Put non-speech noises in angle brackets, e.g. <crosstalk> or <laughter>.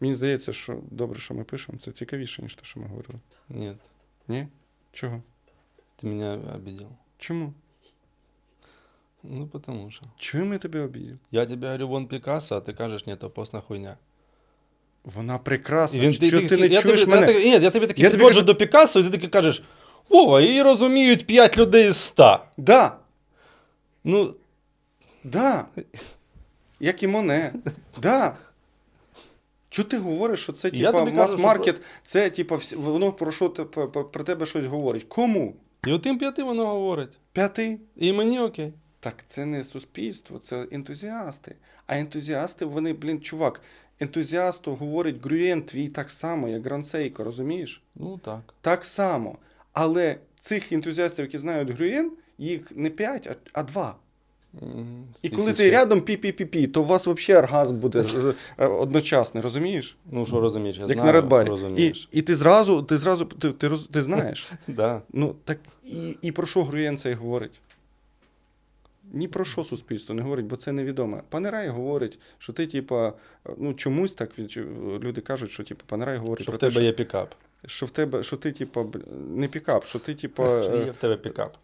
Мені здається, що добре, що ми пишемо, це цікавіше, ніж те, що ми говорили. Нет, Ні? Чого? ты меня обидел. Чому? Ну, потому что. Чому я тебе обідів? Я тебе говорю, вон Пикассо, а ты кажешь, нет, опасна хуйня. Вона прекрасна. І він- Що ти, ти- не я чуєш тобі, мене? Я, тобі- ні, я тобі таки Я підводжу кажу- до Пікассо, і ти таки кажеш, Вова, її розуміють 5 людей з 100. Да, Ну, да. Як і Моне. Да. Чого ти говориш, що це типа кажу, що мас-маркет, це типа воно про що те- про, про тебе щось говорить. Кому? і отим п'яти воно говорить. П'ятий? І мені окей. Так це не суспільство, це ентузіасти. А ентузіасти, вони, блін, чувак, ентузіасту говорить Грюєн твій так само, як Грансейко, розумієш? Ну так. Так само. Але цих ентузіастів, які знають Грюєн, їх не п'ять, а два. І коли ти рядом пі-пі-пі-пі, то у вас взагалі оргазм буде е, одночасний, розумієш? Ну, що розумієш, я Як знаю, на Редбарі. І, розумієш. і ти зразу, ти зразу ти, ти, роз- ти знаєш. <laughs> Да. Ну так і, і про що Груєн це й говорить? Ні про що суспільство не говорить, бо це невідомо. Пане Рай говорить, що ти, типа, ну чомусь так відчу- люди кажуть, що типа, пане Рай говорить Що про в тебе те, що, є пікап. що в тебе, що ти, типа, бл- не пікап, що ти, типа, <laughs> Що е, є в тебе пікап.